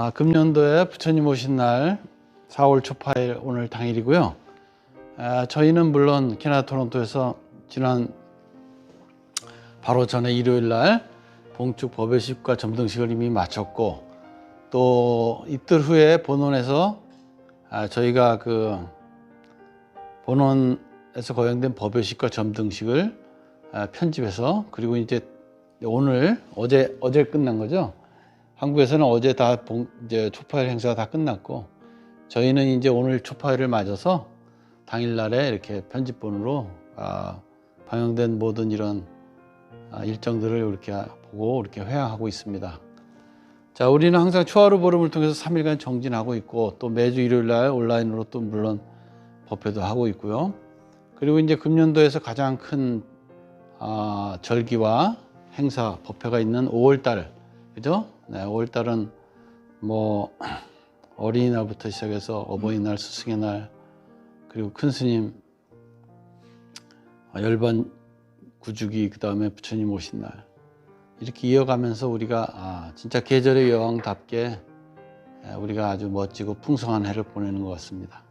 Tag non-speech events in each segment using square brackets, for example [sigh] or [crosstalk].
아, 금년도에 부처님 오신 날 4월 초파일 오늘 당일이고요. 아, 저희는 물론 캐나다 토론토에서 지난 바로 전에 일요일 날 봉축 법회식과 점등식을 이미 마쳤고 또 이틀 후에 본원에서 아, 저희가 그 본원에서 거행된 법회식과 점등식을 아, 편집해서 그리고 이제 오늘 어제 어제 끝난 거죠. 한국에서는 어제 다 봉, 이제 초파일 행사가 다 끝났고 저희는 이제 오늘 초파일을 맞아서 당일날에 이렇게 편집본으로 아, 방영된 모든 이런 아, 일정들을 이렇게 보고 이렇게 회항하고 있습니다. 자, 우리는 항상 초하루 보름을 통해서 3일간 정진하고 있고 또 매주 일요일 날 온라인으로 또 물론 법회도 하고 있고요. 그리고 이제 금년도에서 가장 큰 아, 절기와 행사 법회가 있는 5월 달 그죠? 네, 5월 달은 뭐 어린이날부터 시작해서 어버이날, 스승의 날 그리고 큰 스님 아, 열반 구주기 그 다음에 부처님 오신 날 이렇게 이어가면서 우리가 아, 진짜 계절의 여왕답게 에, 우리가 아주 멋지고 풍성한 해를 보내는 것 같습니다.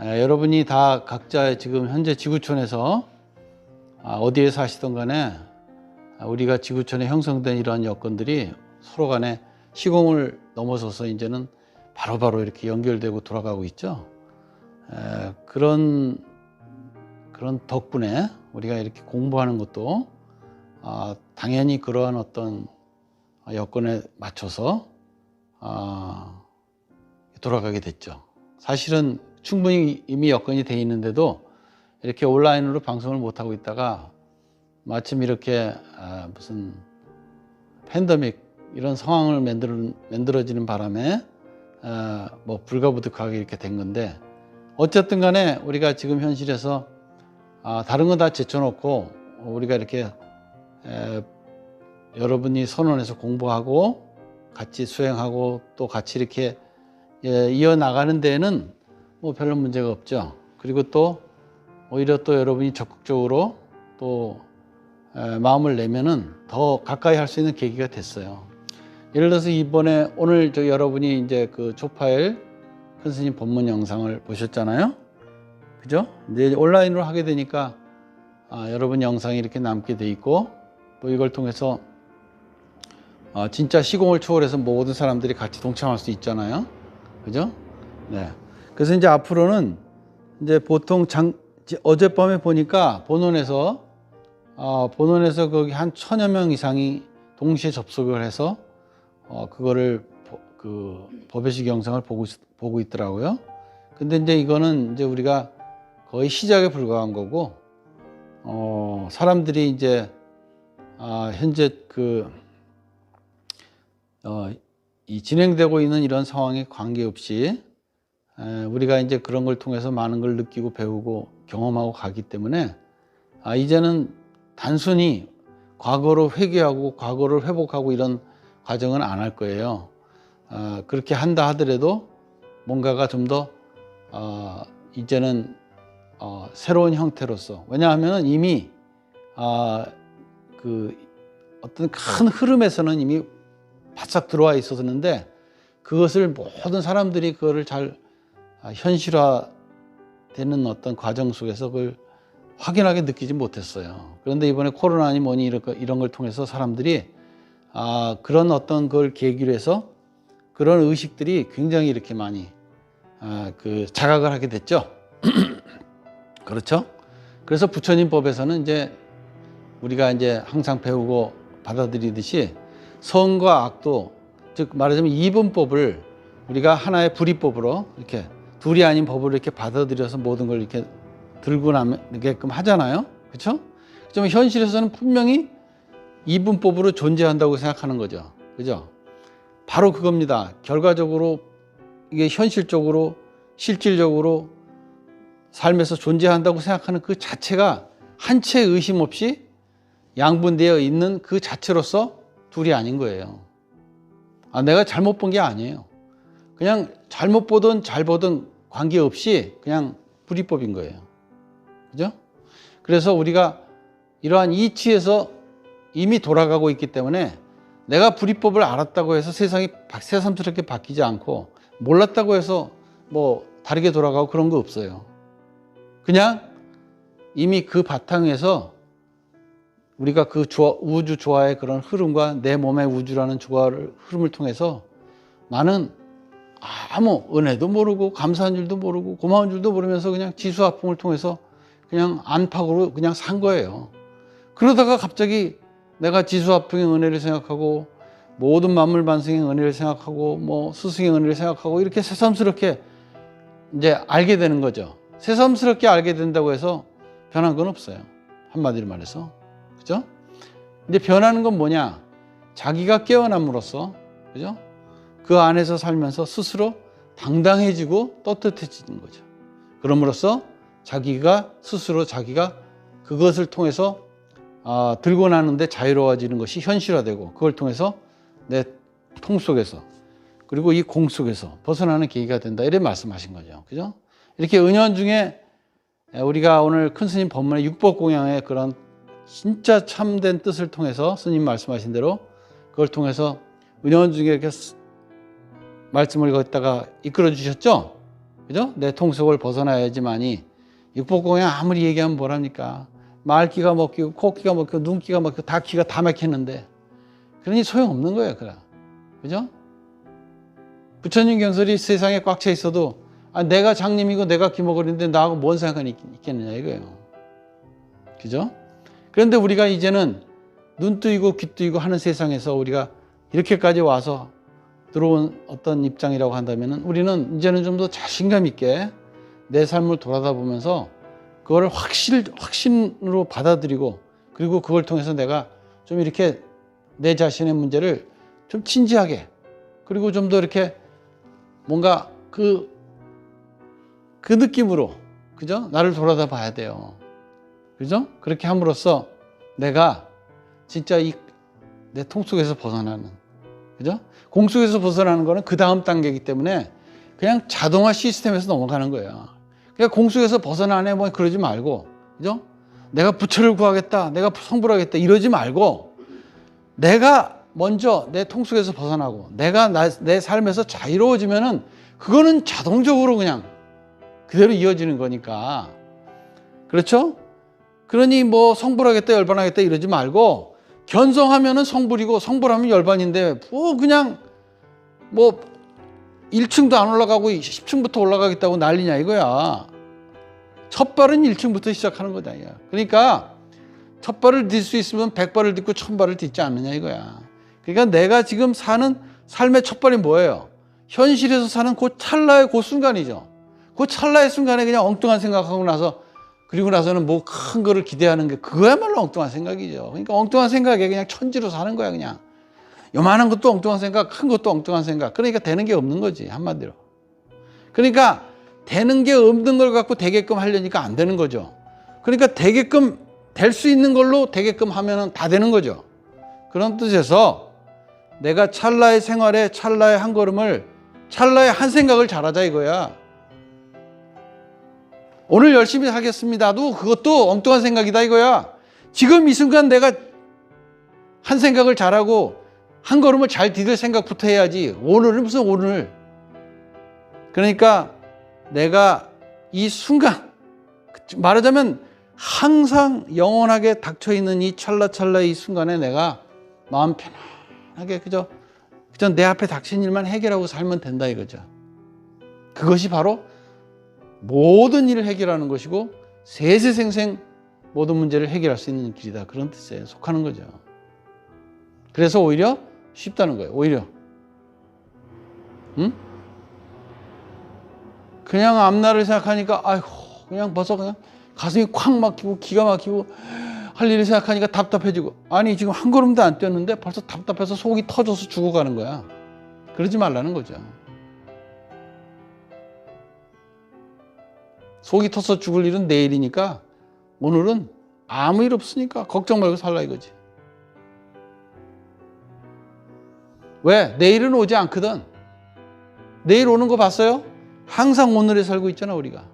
에, 여러분이 다 각자 지금 현재 지구촌에서 아, 어디에 사시던 간에 아, 우리가 지구촌에 형성된 이러한 여건들이 서로 간에 시공을 넘어서서 이제는 바로 바로 이렇게 연결되고 돌아가고 있죠. 에, 그런 그런 덕분에 우리가 이렇게 공부하는 것도 아, 당연히 그러한 어떤 여건에 맞춰서 아, 돌아가게 됐죠. 사실은 충분히 이미 여건이 돼 있는데도 이렇게 온라인으로 방송을 못 하고 있다가 마침 이렇게 아, 무슨 팬데믹 이런 상황을 만들, 만들어지는 바람에 아, 뭐 불가부득하게 이렇게 된 건데 어쨌든 간에 우리가 지금 현실에서 아, 다른 건 다 제쳐놓고 우리가 이렇게 에, 여러분이 선언해서 공부하고 같이 수행하고 또 같이 이렇게 예, 이어나가는 데에는 뭐 별로 문제가 없죠. 그리고 또 오히려 또 여러분이 적극적으로 또 에, 마음을 내면은 더 가까이 할 수 있는 계기가 됐어요. 예를 들어서 이번에 오늘 저 여러분이 이제 그 초파일 큰 스님 법문 영상을 보셨잖아요. 그죠? 이제 온라인으로 하게 되니까 아, 여러분 영상이 이렇게 남게 돼 있고 또 이걸 통해서 아, 진짜 시공을 초월해서 모든 사람들이 같이 동참할 수 있잖아요. 그죠? 네. 그래서 이제 앞으로는 이제 보통 장, 지- 어젯밤에 보니까 본원에서 어, 본원에서 거기 한 천여 명 이상이 동시에 접속을 해서 어, 그거를 보- 그 법회식 영상을 보고 있, 보고 있더라고요. 근데 이제 이거는 이제 우리가 거의 시작에 불과한 거고 어, 사람들이 이제 아, 현재 그 어, 이 진행되고 있는 이런 상황에 관계없이 에, 우리가 이제 그런 걸 통해서 많은 걸 느끼고 배우고 경험하고 가기 때문에 아, 이제는 단순히 과거로 회귀하고 과거를 회복하고 이런 과정은 안 할 거예요. 아, 그렇게 한다 하더라도 뭔가가 좀더 어, 이제는 어, 새로운 형태로서 왜냐하면 이미 아, 그 어떤 큰 흐름에서는 이미 바싹 들어와 있었는데 그것을 모든 사람들이 그거를 잘 아, 현실화되는 어떤 과정 속에서 그걸 확연하게 느끼지 못했어요. 그런데 이번에 코로나니 뭐니 이런 걸 통해서 사람들이 아, 그런 어떤 걸 계기로 해서 그런 의식들이 굉장히 이렇게 많이 아, 그 자각을 하게 됐죠. [clears throat] 그렇죠? 그래서 부처님 법에서는 이제 우리가 이제 항상 배우고 받아들이듯이 선과 악도 즉 말하자면 이분법을 우리가 하나의 불이법으로 이렇게 둘이 아닌 법으로 이렇게 받아들여서 모든 걸 이렇게 들고 나게끔 하잖아요. 그렇죠? 그렇지만 현실에서는 분명히 이분법으로 존재한다고 생각하는 거죠. 그죠? 바로 그겁니다. 결과적으로 이게 현실적으로 실질적으로 삶에서 존재한다고 생각하는 그 자체가 한 채 의심 없이 양분되어 있는 그 자체로서 둘이 아닌 거예요. 아, 내가 잘못 본 게 아니에요. 그냥 잘못 보든 잘 보든 관계없이 그냥 불이법인 거예요. 그죠? 그래서 우리가 이러한 이치에서 이미 돌아가고 있기 때문에 내가 불이법을 알았다고 해서 세상이 바- 새삼스럽게 바뀌지 않고 몰랐다고 해서 뭐 다르게 돌아가고 그런 거 없어요. 그냥 이미 그 바탕에서 우리가 그 조화- 우주 조화의 그런 흐름과 내 몸의 우주라는 조화를 흐름을 통해서 나는 아무 은혜도 모르고 감사한 줄도 모르고 고마운 줄도 모르면서 그냥 지수 화풍을 통해서 그냥 안팎으로 그냥 산 거예요. 그러다가 갑자기 내가 지수 화풍의 은혜를 생각하고 모든 만물 반승의 은혜를 생각하고 뭐 스승의 은혜를 생각하고 이렇게 새삼스럽게 이제 알게 되는 거죠. 새삼스럽게 알게 된다고 해서 변한 건 없어요. 한마디로 말해서. 그죠? 근데 변하는 건 뭐냐? 자기가 깨어남으로써, 그죠? 그 안에서 살면서 스스로 당당해지고 떳떳해지는 거죠. 그럼으로써 자기가 스스로 자기가 그것을 통해서 아, 들고 나는데 자유로워지는 것이 현실화되고 그걸 통해서 내 통 속에서 그리고 이 공 속에서 벗어나는 계기가 된다 이렇게 말씀하신 거죠. 그죠? 이렇게 은연 중에 우리가 오늘 큰 스님 법문의 육법 공양의 그런 진짜 참된 뜻을 통해서 스님 말씀하신 대로 그걸 통해서 은연 중에 이렇게 스- 말씀을 걷다가 이끌어 주셨죠? 그죠? 내 통속을 벗어나야지만이 육법 공양 아무리 얘기하면 뭐랍니까? 말기가 먹히고 코기가 먹히고 눈기가 먹히고 다 기가 다 막히는데 그러니 소용없는 거예요, 그래. 그죠? 부처님 경설이 세상에 꽉 차 있어도 아, 내가 장님이고 내가 기먹으리는데 나하고 뭔 상관이 있- 있겠느냐 이거예요. 그죠? 그런데 우리가 이제는 눈 뜨이고 귀 뜨이고 하는 세상에서 우리가 이렇게까지 와서 들어온 어떤 입장이라고 한다면 우리는 이제는 좀 더 자신감 있게 내 삶을 돌아다 보면서 그거를 확실, 확신으로 받아들이고 그리고 그걸 통해서 내가 좀 이렇게 내 자신의 문제를 좀 진지하게 그리고 좀 더 이렇게 뭔가 그, 그 느낌으로 그죠? 나를 돌아다 봐야 돼요. 그죠? 그렇게 함으로써 내가 진짜 이 내 통 속에서 벗어나는 그죠? 공 속에서 벗어나는 거는 그 다음 단계이기 때문에 그냥 자동화 시스템에서 넘어가는 거예요. 그냥 공 속에서 벗어나네 뭐 그러지 말고 그죠? 내가 부처를 구하겠다, 내가 성불 하겠다 이러지 말고 내가 먼저 내 통 속에서 벗어나고 내가 나, 내 삶에서 자유로워지면은 그거는 자동적으로 그냥 그대로 이어지는 거니까 그렇죠? 그러니 뭐 성불하겠다 열반하겠다 이러지 말고 견성하면은 성불이고 성불하면 열반인데 뭐 그냥 뭐 1층도 안 올라가고 10층부터 올라가겠다고 난리냐 이거야. 첫 발은 1층부터 시작하는 거다. 야. 그러니까 첫 발을 딜수 있으면 100발을 딛고 1000발을 딛지 않느냐 이거야. 그러니까 내가 지금 사는 삶의 첫 발이 뭐예요? 현실에서 사는 그 찰나의 그 순간이죠. 그 찰나의 순간에 그냥 엉뚱한 생각하고 나서 그리고 나서는 뭐 큰 거를 기대하는 게 그거야말로 엉뚱한 생각이죠. 그러니까 엉뚱한 생각에 그냥 천지로 사는 거야 그냥. 요만한 것도 엉뚱한 생각, 큰 것도 엉뚱한 생각. 그러니까 되는 게 없는 거지 한마디로. 그러니까 되는 게 없는 걸 갖고 되게끔 하려니까 안 되는 거죠. 그러니까 되게끔 될 수 있는 걸로 되게끔 하면은 다 되는 거죠. 그런 뜻에서 내가 찰나의 생활에 찰나의 한 걸음을 찰나의 한 생각을 잘하자 이거야. 오늘 열심히 하겠습니다도 그것도 엉뚱한 생각이다 이거야. 지금 이 순간 내가 한 생각을 잘하고 한 걸음을 잘 디딜 생각부터 해야지. 오늘은 무슨 오늘. 그러니까 내가 이 순간 말하자면 항상 영원하게 닥쳐 있는 이 찰나찰나 이 순간에 내가 마음 편하게 그저 그저 내 앞에 닥친 일만 해결하고 살면 된다 이거죠. 그것이 바로 모든 일을 해결하는 것이고 세세생생 모든 문제를 해결할 수 있는 길이다 그런 뜻에 속하는 거죠. 그래서 오히려 쉽다는 거예요. 오히려. 응? 그냥 앞날을 생각하니까 아이고 그냥 벌써 그냥 가슴이 콱 막히고 기가 막히고 할 일을 생각하니까 답답해지고 아니 지금 한 걸음도 안 뛰었는데 벌써 답답해서 속이 터져서 죽어가는 거야. 그러지 말라는 거죠. 속이 터서 죽을 일은 내일이니까 오늘은 아무 일 없으니까 걱정 말고 살라 이거지. 왜? 내일은 오지 않거든. 내일 오는 거 봤어요? 항상 오늘에 살고 있잖아, 우리가.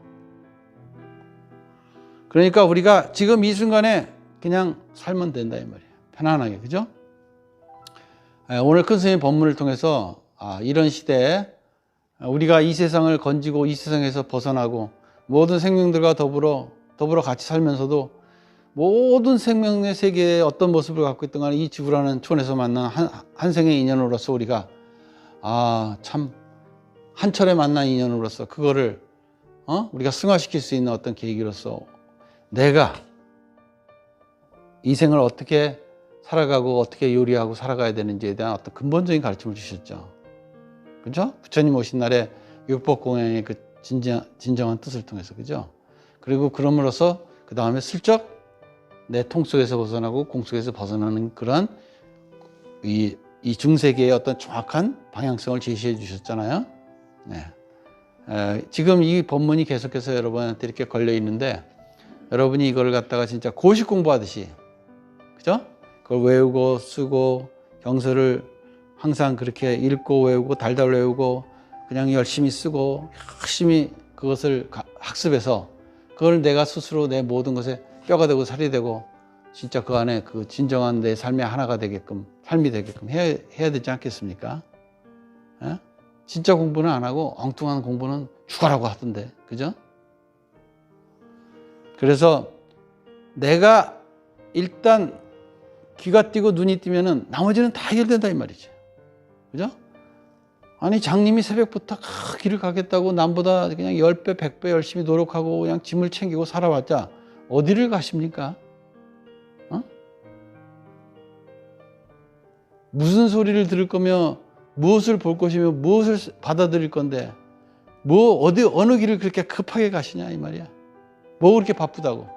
그러니까 우리가 지금 이 순간에 그냥 살면 된다, 이 말이야. 편안하게, 그죠? 예, 오늘 큰 스님 법문을 통해서 아, 이런 시대에 우리가 이 세상을 건지고 이 세상에서 벗어나고 모든 생명들과 더불어 더불어 같이 살면서도 모든 생명의 세계에 어떤 모습을 갖고 있던 간에 이 지구라는 촌에서 만난 한, 한 생의 인연으로서 우리가 아 참 한철에 만난 인연으로서 그거를 어? 우리가 승화시킬 수 있는 어떤 계기로서 내가 이 생을 어떻게 살아가고 어떻게 요리하고 살아가야 되는지에 대한 어떤 근본적인 가르침을 주셨죠. 그죠? 부처님 오신 날에 육법 공양의 그 진정, 진정한 뜻을 통해서 그죠? 그리고 그럼으로써 그 다음에 슬쩍 내 통 속에서 벗어나고 공 속에서 벗어나는 그런 이, 이 중세계의 어떤 정확한 방향성을 제시해 주셨잖아요. 네. 에, 지금 이 법문이 계속해서 여러분한테 이렇게 걸려 있는데 여러분이 이걸 갖다가 진짜 고시 공부하듯이 그죠? 그걸 외우고 쓰고 경서를 항상 그렇게 읽고 외우고 달달 외우고 그냥 열심히 쓰고 열심히 그것을 가- 학습해서 그걸 내가 스스로 내 모든 것에 뼈가 되고 살이 되고 진짜 그 안에 그 진정한 내 삶의 하나가 되게끔 삶이 되게끔 해야, 해야 되지 않겠습니까? 예? 진짜 공부는 안 하고 엉뚱한 공부는 죽어라고 하던데 그죠? 그래서 내가 일단 귀가 띄고 눈이 뜨면은 나머지는 다 해결된다 이 말이지. 그죠? 아니 장님이 새벽부터 아, 길을 가겠다고 남보다 그냥 10배, 100배 열심히 노력하고 그냥 짐을 챙기고 살아왔자 어디를 가십니까? 어? 무슨 소리를 들을 거며 무엇을 볼 것이며 무엇을 받아들일 건데 뭐 어디 어느 길을 그렇게 급하게 가시냐 이 말이야. 뭐 그렇게 바쁘다고.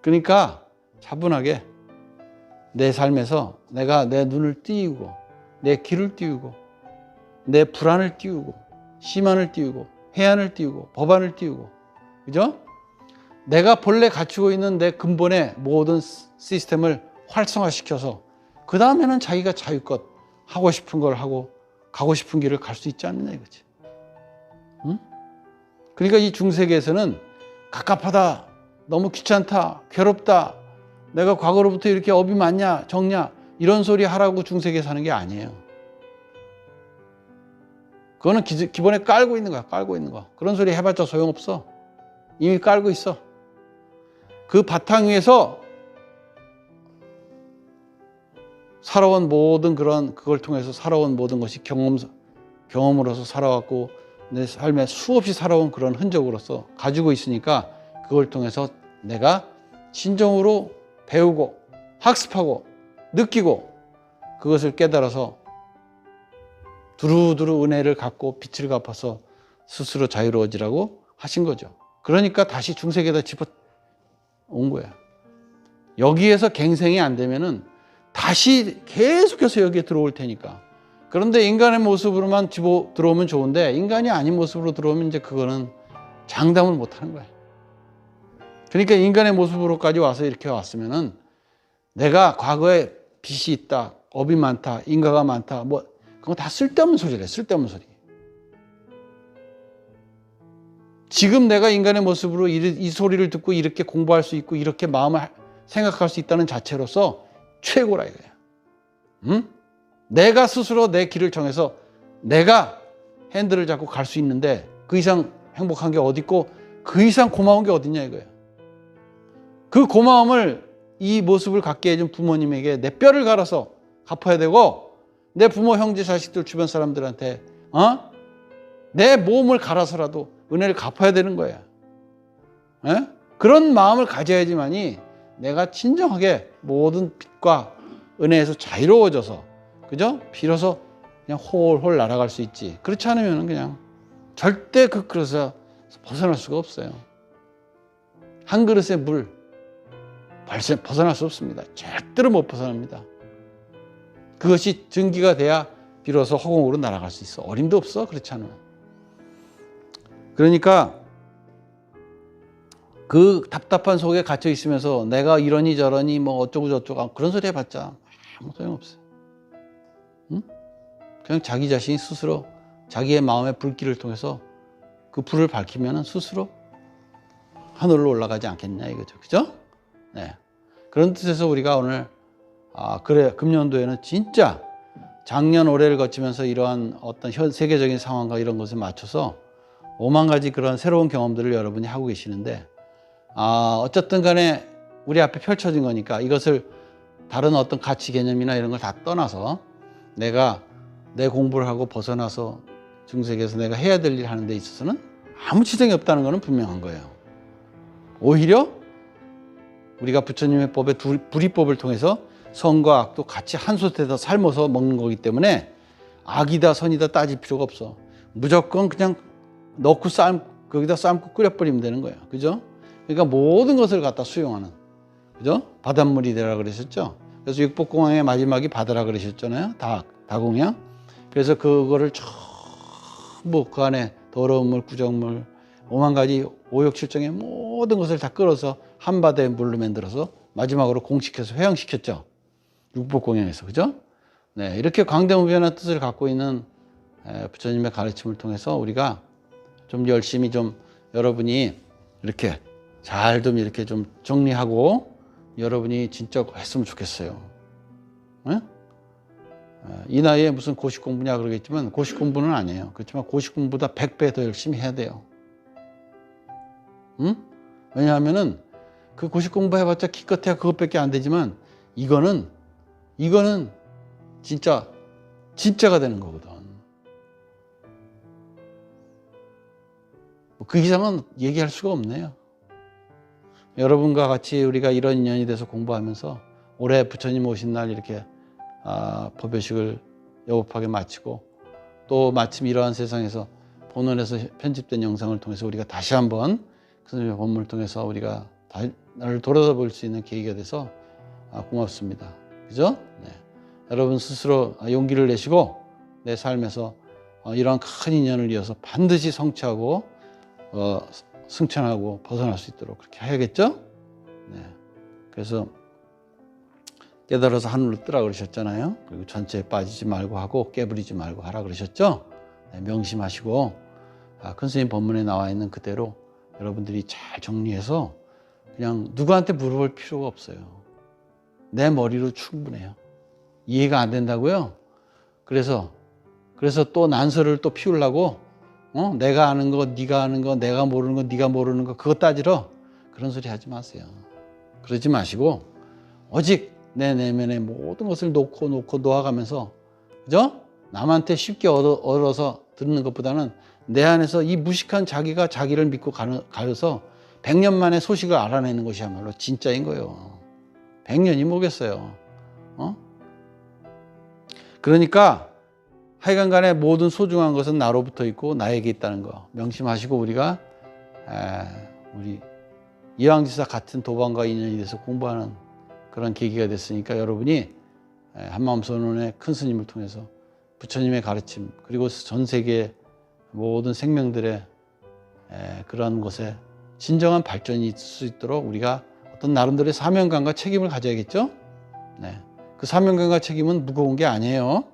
그러니까 차분하게 내 삶에서 내가 내 눈을 띄우고 내 귀를 띄우고 내 불안을 띄우고 시만을 띄우고 해안을 띄우고 법안을 띄우고 그죠? 내가 본래 갖추고 있는 내 근본의 모든 시스템을 활성화시켜서 그 다음에는 자기가 자유껏 하고 싶은 걸 하고 가고 싶은 길을 갈 수 있지 않느냐 이거지. 응? 그러니까 이 중세계에서는 갑갑하다, 너무 귀찮다, 괴롭다, 내가 과거로부터 이렇게 업이 많냐, 적냐 이런 소리 하라고 중세계에 사는 게 아니에요. 그거는 기, 기본에 깔고 있는 거야, 깔고 있는 거. 그런 소리 해봤자 소용없어. 이미 깔고 있어. 그 바탕 위에서 살아온 모든 그런 그걸 통해서 살아온 모든 것이 경험 경험으로서 살아왔고 내 삶에 수없이 살아온 그런 흔적으로서 가지고 있으니까 그걸 통해서 내가 진정으로 배우고 학습하고 느끼고 그것을 깨달아서 두루두루 은혜를 갖고 빛을 갚아서 스스로 자유로워지라고 하신 거죠. 그러니까 다시 중세계에다 집어 온 거야. 여기에서 갱생이 안 되면은 다시 계속해서 여기에 들어올 테니까. 그런데 인간의 모습으로만 집어 들어오면 좋은데 인간이 아닌 모습으로 들어오면 이제 그거는 장담을 못 하는 거야. 그러니까 인간의 모습으로까지 와서 이렇게 왔으면은 내가 과거에 빚이 있다, 업이 많다, 인가가 많다, 뭐 그거 다 쓸데없는 소리래, 쓸데없는 소리. 지금 내가 인간의 모습으로 이, 이 소리를 듣고 이렇게 공부할 수 있고 이렇게 마음을 생각할 수 있다는 자체로서 최고라 이거야. 응? 내가 스스로 내 길을 정해서 내가 핸들을 잡고 갈 수 있는데 그 이상 행복한 게 어디 있고 그 이상 고마운 게 어딨냐 이거야. 그 고마움을 이 모습을 갖게 해준 부모님에게 내 뼈를 갈아서 갚아야 되고 내 부모 형제 자식들 주변 사람들한테 어? 내 몸을 갈아서라도 은혜를 갚아야 되는 거야. 에? 그런 마음을 가져야지만이 내가 진정하게 모든 빛과 은혜에서 자유로워져서 그죠? 비로소 그냥 홀홀 날아갈 수 있지. 그렇지 않으면 그냥 절대 그 그릇에서 벗어날 수가 없어요. 한 그릇의 물 벗어날 수 없습니다. 절대로 못 벗어납니다. 그것이 증기가 돼야 비로소 허공으로 날아갈 수 있어. 어림도 없어. 그렇지 않으면. 그러니까 그 답답한 속에 갇혀 있으면서 내가 이러니 저러니 뭐 어쩌고 저쩌고 그런 소리 해봤자 아무 소용없어요. 응? 그냥 자기 자신이 스스로 자기의 마음의 불길을 통해서 그 불을 밝히면 스스로 하늘로 올라가지 않겠냐 이거죠. 그죠? 네. 그런 뜻에서 우리가 오늘 아 그래 금년도에는 진짜 작년 올해를 거치면서 이러한 어떤 현 세계적인 상황과 이런 것에 맞춰서 오만 가지 그런 새로운 경험들을 여러분이 하고 계시는데 아 어쨌든 간에 우리 앞에 펼쳐진 거니까 이것을 다른 어떤 가치 개념이나 이런 걸 다 떠나서 내가 내 공부를 하고 벗어나서 중세계에서 내가 해야 될 일 하는 데 있어서는 아무 지장이 없다는 것은 분명한 거예요. 오히려 우리가 부처님의 법의 두- 불이법을 통해서 선과 악도 같이 한 솥에서 삶아서 먹는 거기 때문에 악이다 선이다 따질 필요가 없어. 무조건 그냥 넣고 삶 거기다 삶고 끓여버리면 되는 거예요. 그죠? 그러니까 모든 것을 갖다 수용하는 그죠? 바닷물이 되라 그러셨죠? 그래서 육복공양의 마지막이 바다라 그러셨잖아요. 다, 다공양. 그래서 그거를 전부 그 안에 더러운 물, 구정물, 오만 가지 오욕칠정의 모든 것을 다 끌어서 한 바다의 물로 만들어서 마지막으로 공식해서 회양시켰죠. 육복 공양에서. 그죠? 네. 이렇게 광대무변한 뜻을 갖고 있는 에, 부처님의 가르침을 통해서 우리가 좀 열심히 좀 여러분이 이렇게 잘 좀 이렇게 좀 정리하고 여러분이 진짜 했으면 좋겠어요. 예? 예, 이 나이에 무슨 고시 공부냐 그러겠지만 고시 공부는 아니에요. 그렇지만 고시 공부보다 100배 더 열심히 해야 돼요. 응? 왜냐하면은 그 고시 공부 해봤자 기껏해야 그것밖에 안 되지만 이거는 이거는 진짜 진짜가 되는 거거든. 뭐그 이상은 얘기할 수가 없네요. 여러분과 같이 우리가 이런 인연이 돼서 공부하면서 올해 부처님 오신 날 이렇게 아, 법요식을 여곱하게 마치고 또 마침 이러한 세상에서 본원에서 편집된 영상을 통해서 우리가 다시 한번 그님의 본문을 통해서 우리가 나를 돌아볼 수 있는 계기가 돼서 아, 고맙습니다. 그죠? 네. 여러분 스스로 용기를 내시고 내 삶에서 어, 이러한 큰 인연을 이어서 반드시 성취하고 어, 승천하고 벗어날 수 있도록 그렇게 해야겠죠? 네. 그래서 깨달아서 하늘로 뜨라 그러셨잖아요. 그리고 전체에 빠지지 말고 하고 깨부리지 말고 하라 그러셨죠? 네, 명심하시고 아, 큰 스님 법문에 나와 있는 그대로 여러분들이 잘 정리해서 그냥 누구한테 물어볼 필요가 없어요. 내 머리로 충분해요. 이해가 안 된다고요? 그래서 그래서 또 난서를 또 피우려고 어? 내가 아는 거, 네가 아는 거, 내가 모르는 거, 네가 모르는 거 그거 따지러 그런 소리 하지 마세요. 그러지 마시고 오직 내 내면의 모든 것을 놓고 놓고 놓아가면서 그죠? 남한테 쉽게 얻어, 얻어서 듣는 것보다는 내 안에서 이 무식한 자기가 자기를 믿고 가는, 가서 100년 만에 소식을 알아내는 것이야말로 진짜인 거예요. 100년이 뭐겠어요. 어? 그러니까 하여간 간에 모든 소중한 것은 나로부터 있고 나에게 있다는 거 명심하시고 우리가 에, 우리 이왕지사 같은 도반과 인연이 돼서 공부하는 그런 계기가 됐으니까 여러분이 에, 한마음 선언의 큰 스님을 통해서 부처님의 가르침 그리고 전 세계 모든 생명들의 에, 그런 것에 진정한 발전이 있을 수 있도록 우리가 어떤 나름대로의 사명감과 책임을 가져야겠죠. 네. 그 사명감과 책임은 무거운 게 아니에요.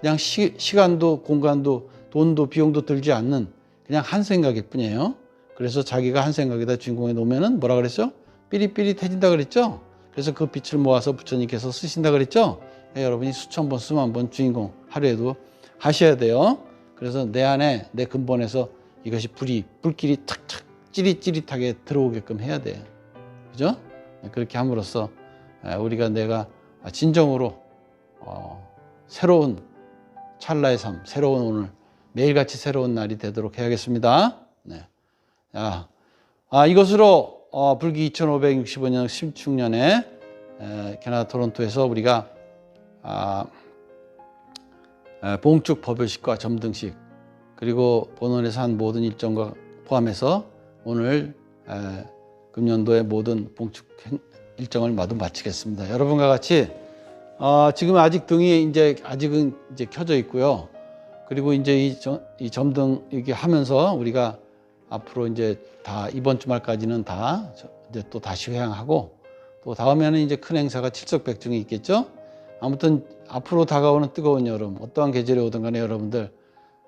그냥 시, 시간도 공간도 돈도 비용도 들지 않는 그냥 한 생각일 뿐이에요. 그래서 자기가 한 생각에다 주인공에 놓으면은 뭐라 그랬죠? 삐릿삐릿해진다 그랬죠? 그래서 그 빛을 모아서 부처님께서 쓰신다 그랬죠? 네, 여러분이 수천 번, 수만 번 주인공 하루에도 하셔야 돼요. 그래서 내 안에 내 근본에서 이것이 불이 불길이 탁탁 찌릿찌릿하게 들어오게끔 해야 돼요. 그죠? 네, 그렇게 함으로써 우리가 내가 진정으로 어, 새로운 찰나의 삶, 새로운 오늘, 매일같이 새로운 날이 되도록 해야겠습니다. 네. 자, 아, 이것으로 어, 불기 2565년 16년에 에, 캐나다 토론토에서 우리가 아, 에, 봉축 법요식과 점등식 그리고 본원에서 한 모든 일정과 포함해서 오늘 에, 금년도의 모든 봉축 행- 일정을 모두 마치겠습니다. 여러분과 같이 어, 지금 아직 등이 이제 아직은 이제 켜져 있고요. 그리고 이제 이, 점- 이 점등 이렇게 하면서 우리가 앞으로 이제 다 이번 주말까지는 다 저- 이제 또 다시 회항하고 또 다음에는 이제 큰 행사가 칠석백중이 있겠죠. 아무튼 앞으로 다가오는 뜨거운 여름 어떠한 계절이 오든 간에 여러분들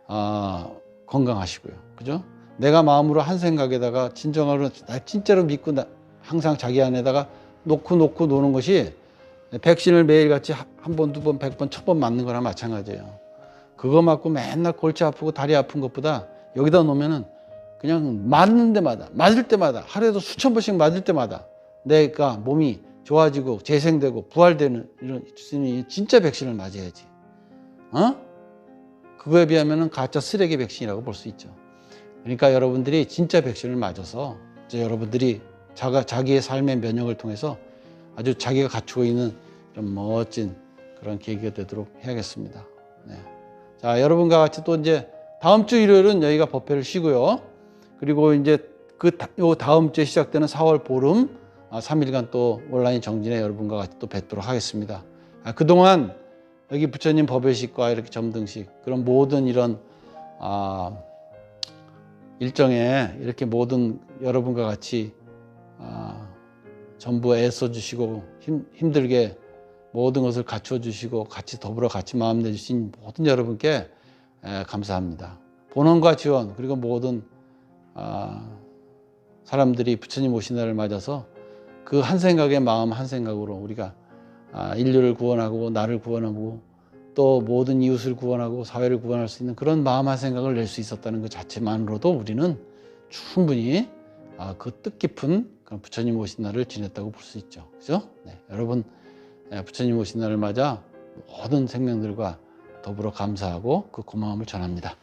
아, 건강하시고요. 그죠? 내가 마음으로 한 생각에다가 진정으로 나 진짜로 믿고 나, 항상 자기 안에다가 놓고 놓고 노는 것이 백신을 매일같이 한 번, 두 번, 백 번, 천 번 맞는 거랑 마찬가지예요. 그거 맞고 맨날 골치 아프고 다리 아픈 것보다 여기다 놓으면은 그냥 맞는 데마다, 맞을 때마다, 하루에도 수천 번씩 맞을 때마다 내가 몸이 좋아지고 재생되고 부활되는 이런 수 있는 이 진짜 백신을 맞아야지. 어? 그거에 비하면은 가짜 쓰레기 백신이라고 볼 수 있죠. 그러니까 여러분들이 진짜 백신을 맞아서 이제 여러분들이 자가, 자기의 삶의 면역을 통해서 아주 자기가 갖추고 있는 좀 멋진 그런 계기가 되도록 해야겠습니다. 네. 자, 여러분과 같이 또 이제 다음 주 일요일은 여기가 법회를 쉬고요. 그리고 이제 그 다음 주에 시작되는 4월 보름 아, 3일간 또 온라인 정진에 여러분과 같이 또 뵙도록 하겠습니다. 아, 그동안 여기 부처님 법회식과 이렇게 점등식 그런 모든 이런 아, 일정에 이렇게 모든 여러분과 같이 아, 전부 애써 주시고 힘, 힘들게 모든 것을 갖추어 주시고 같이 더불어 같이 마음 내 주신 모든 여러분께 에, 감사합니다. 본원과 지원 그리고 모든 아, 사람들이 부처님 오신 날을 맞아서 그 한 생각의 마음 한 생각으로 우리가 아, 인류를 구원하고 나를 구원하고 또 모든 이웃을 구원하고 사회를 구원할 수 있는 그런 마음 한 생각을 낼 수 있었다는 것 자체만으로도 우리는 충분히 아, 그 뜻깊은 그런 부처님 오신 날을 지냈다고 볼 수 있죠. 그죠? 네, 여러분 예, 부처님 오신 날을 맞아 모든 생명들과 더불어 감사하고 그 고마움을 전합니다.